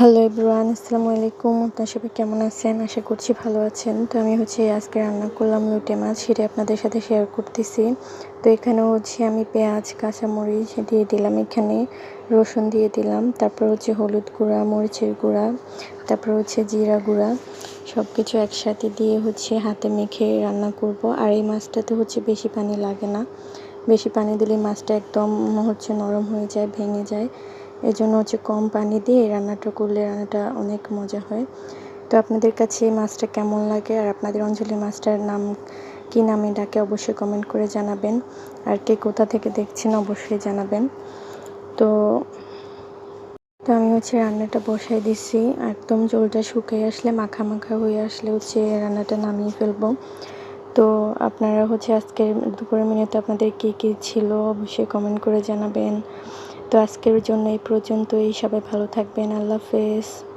Hello everyone আসসালামু আলাইকুম আপনার সবাই কেমন আছেন? আশা করছি ভালো আছেন। তো আমি হচ্ছে আজকে রান্না করলাম লুটে মাছ, সেটা আপনাদের সাথে শেয়ার করতেছি। তো এখানে হচ্ছে আমি পেঁয়াজ, কাঁচামরিচ দিয়ে দিলাম এখানে। রসুন দিয়ে দিলাম। তারপর হচ্ছে হলুদ গুঁড়া, মরিচের গুঁড়া, তারপর হচ্ছে জিরা গুঁড়া। সব কিছু একসাথে দিয়ে হচ্ছে হাতে মেখে রান্না করব। আর এই মাছটাতে হচ্ছে বেশি পানি লাগে না। বেশি পানি দিলে মাছটা একদম হচ্ছে নরম হয়ে যায়, ভেঙে যায়। এই জন্য হচ্ছে কম পানি দিয়ে এই রান্নাটা করলে রান্নাটা অনেক মজা হয়। তো আপনাদের কাছে এই মাছটা কেমন লাগে আর আপনাদের অঞ্চলে মাছটার নাম, কী নামে ডাকে অবশ্যই কমেন্ট করে জানাবেন। আর কে কোথা থেকে দেখছেন অবশ্যই জানাবেন। তো তো আমি হচ্ছে রান্নাটা বসাই দিচ্ছি একদম জলটা শুকিয়ে আসলে, মাখা মাখা হয়ে আসলে হচ্ছে রান্নাটা নামিয়ে ফেলব। তো আপনারা হচ্ছে আজকের দুপুরের মিনিটে আপনাদের কী কী ছিল অবশ্যই কমেন্ট করে জানাবেন। তো আজকের জন্য এই পর্যন্তই। সবাই ভালো থাকবেন। আল্লাহ হাফেজ।